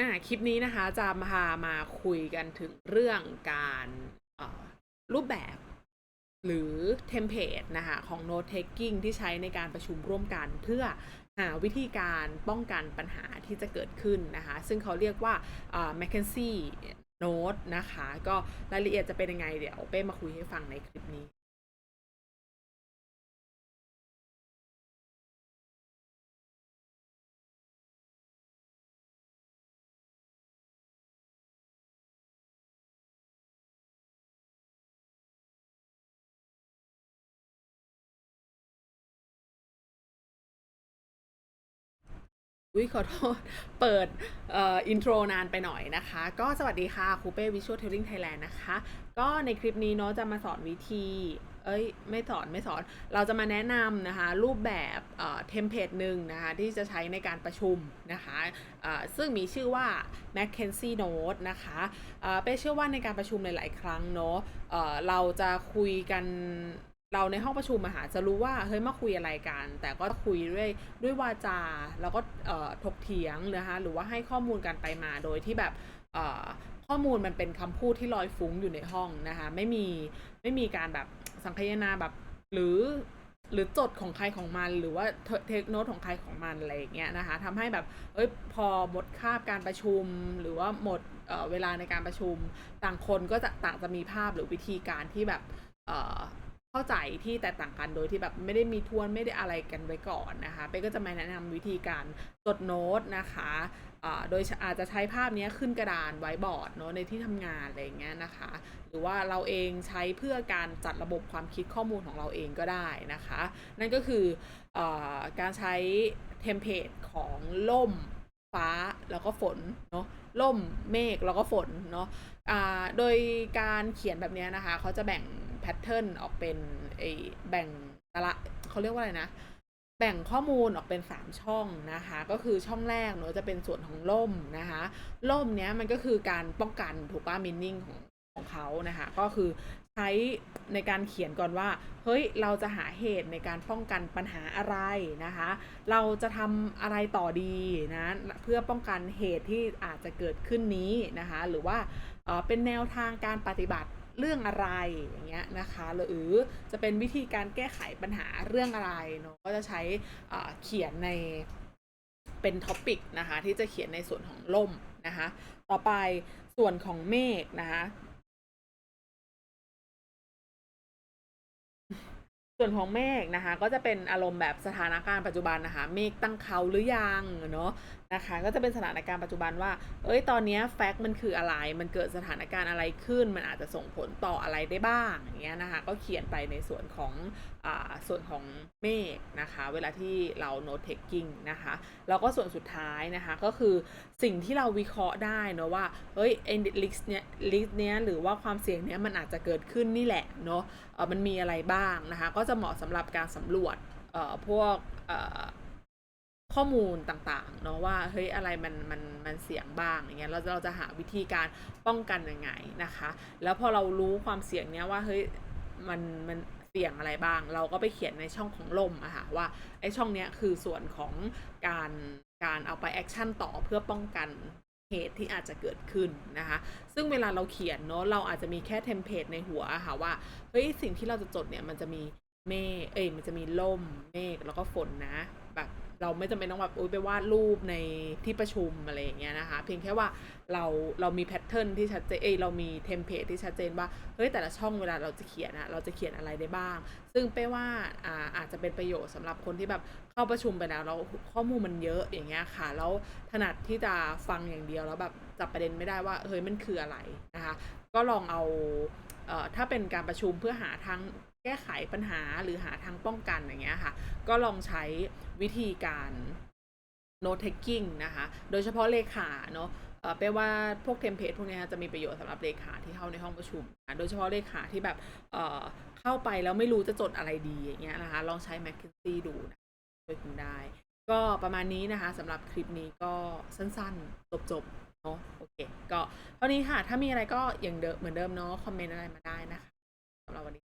อ่าคลิปนี้นะคะจะมาพามาคุยกันถึงเรื่องการรูปแบบหรือเทมเพลตนะคะของ note taking ที่ใช้ในการประชุมร่วมกันเพื่อหาวิธีการป้องกันปัญหาที่จะเกิดขึ้นนะคะ ซึ่งเขาเรียกว่า m c k e n z i e Note นะคะ ก็รายละเอียดจะเป็นยังไงเดี๋ยวเป้มาคุยให้ฟังในคลิปนี้ อุ้ยขอโทษ เปิดอ,อ,อินโทรนานไปหน่อยนะคะ ก็สวัสดีค่ะคูเป้วิชวลเทลลิ่งไทยแลนด์นะคะ ก็ในคลิปนี้เนาะจะมาสอนวิธี เอ้ย ไม่สอนไม่สอน เราจะมาแนะนำนะคะ รูปแบบเทมเพลตหนึ่งนะคะ ที่จะใช้ในการประชุมนะคะเอ่อซึ่งมีชื่อว่า Mackenzie Note นะคะเอ่อเป้เชื่อว่าในการประชุมหลาย ๆ ครั้งเนาะเราจะคุยกัน เราในห้องประชุมอะค่ะจะรู้ว่าเฮ้ยมาคุยอะไรกัน แต่ก็คุยด้วยด้วยวาจาแล้วก็ถกเถียงนะคะหรือว่าให้ข้อมูลกันไปมาโดยที่แบบข้อมูลมันเป็นคำพูดที่ลอยฟุ้งอยู่ในห้องนะคะไม่มีไม่มีการแบบสังคายนาแบบหรือหรือจดของใครของมันหรือว่าเทคโนตของใครของมันอะไรอย่างเงี้ยนะคะทำให้แบบเอ้ยพอหมดคาบการประชุม หรือว่าหมดเเวลาในการประชุม ต่างคนก็จะต่างจะมีภาพหรือวิธีการที่แบบ เข้าใจที่แตกต่างกันโดยที่แบบไม่ได้มีทวนไม่ได้อะไรกันไว้ก่อนนะคะเป้ก็จะมาแนะนำวิธีการจดโน้ตนะคะะโดยอาจจะใช้ภาพนี้ขึ้นกระดานไว้บอร์ดเนาะในที่ทำงานอะไรอย่างเงี้ยนะคะ หรือว่าเราเองใช้เพื่อการจัดระบบความคิดข้อมูลของเราเองก็ได้นะคะ นั่นก็คืออการใช้เทมเพลตของล่มฟ้าแล้วก็ฝนเนาะล่มเมฆแล้วก็ฝนเนาะะโดยการเขียนแบบนี้นะคะเขาจะแบ่ง ทเทิร์นออกเป็นไอแบ่งตละเขาเรียกว่าอะไรนะ แบ่งข้อมูลออกเป็น 3 ช่องนะคะ ก็คือช่องแรกเนอะจะเป็นส่วนของล่มนะคะล่มเนี้ยมันก็คือการป้องกันถูกป่ะมินนิ่งของของเขานะคะก็คือใช้ในการเขียนก่อนว่า เฮ้ยเราจะหาเหตุในการป้องกันปัญหาอะไรนะคะ เราจะทำอะไรต่อดีนะเพื่อป้องกันเหตุที่อาจจะเกิดขึ้นนี้นะคะ หรือว่าเป็นแนวทางการปฏิบัติ เรื่องอะไรอย่างเงี้ยนะคะหรือจะเป็นวิธีการแก้ไขปัญหาเรื่องอะไรเนาะก็จะใช้เขียนในเป็นท็อปิกนะคะที่จะเขียนในส่วนของล่มนะคะต่อไปส่วนของเมฆนะคะส่วนของเมฆนะคะก็จะเป็นอารมณ์แบบสถานการณ์ปัจจุบันนะคะเมฆตั้งเขาหรือยังเนาะ นะคะก็จะเป็นสถานการณ์ปัจจุบันว่า เอ้ยตอนนี้แฟกต์มันคืออะไร มันเกิดสถานการณ์อะไรขึ้น มันอาจจะส่งผลต่ออะไรได้บ้างอย่างเงี้ยนะคะก็เขียนไปในส่วนของอ่าส่วนของเมฆนะคะ เวลาที่เรา note taking นะคะแล้วก็ส่วนสุดท้ายนะคะก็คือสิ่งที่เราวิเคราะห์ได้เนาะว่าเฮ้ยเอ็นลิสเนี้ยลิสเนี้ยหรือว่าความเสี่ยงเนี้ยมันอาจจะเกิดขึ้นนี่แหละเนาะเออมันมีอะไรบ้างนะคะก็จะเหมาะสำหรับการสำรวจเอ่อพวกเอ่อ ข้อมูลต่างๆเนาะว่าเฮ้ยอะไรมันมันมันเสี่ยงบ้างอย่างเงี้ยเราเราจะหาวิธีการป้องกันยังไงนะคะ แล้วพอเรารู้ความเสี่ยงเนี้ยว่าเฮ้ยมันมันเสี่ยงอะไรบ้าง เราก็ไปเขียนในช่องของลมอะค่ะว่าไอช่องเนี้ยคือส่วนของการการเอาไปแอคชั่นต่อเพื่อป้องกันเหตุที่อาจจะเกิดขึ้นนะคะ ซึ่งเวลาเราเขียนเนาะเราอาจจะมีแค่เทมเพลตในหัวค่ะว่าเฮ้ยสิ่งที่เราจะจดเนี่ยมันจะมีเมฆเอ้ยมันจะมีลมเมฆแล้วก็ฝนนะแบบ เราไม่จำเป็นต้องแบบไปวาดรูปในที่ประชุมอะไรอย่างเงี้ยนะคะ เพียงแค่ว่าเราเรามีแพทเทิร์นที่ชัดเจนเอ้ยเรามีเทมเพลตที่ชัดเจนว่าเฮ้ยแต่ละช่องเวลาเราจะเขียนอะเราจะเขียนอะไรได้บ้าง ซึ่งเป้ว่าอ่าอาจจะเป็นประโยชน์สำหรับคนที่แบบเข้าประชุมไปแล้วเราข้อมูลมันเยอะอย่างเงี้ยค่ะแล้วถนัดที่จะฟังอย่างเดียวแล้วแบบจับประเด็นไม่ได้ว่าเฮ้ยมันคืออะไรนะคะ ก็ลองเอาเอ่อถ้าเป็นการประชุมเพื่อหาทาง แก้ไขปัญหาหรือหาทางป้องกันอย่างเงี้ยค่ะ ก็ลองใช้วิธีการ note taking นะคะ โดยเฉพาะเลขาเนาะแปลว่าพวกเทมเพลตพวกนี้จะมีประโยชน์สำหรับเลขาที่เข้าในห้องประชุมนะโดยเฉพาะเลขาที่แบบเเข้าไปแล้วไม่รู้จะจดอะไรดีอย่างเงี้ยนะคะ ลองใช้ m c k i n s e y ดูนะช่วยคุณได้ ก็ประมาณนี้นะคะสำหรับคลิปนี้ก็สั้นๆ จบๆเนาะโอเค ก็เท่านี้ค่ะ ถ้ามีอะไรก็อย่างเดิมเหมือนเดิมเนาะคอมเมนต์อะไรมาได้นะคะสำหรับวันนี้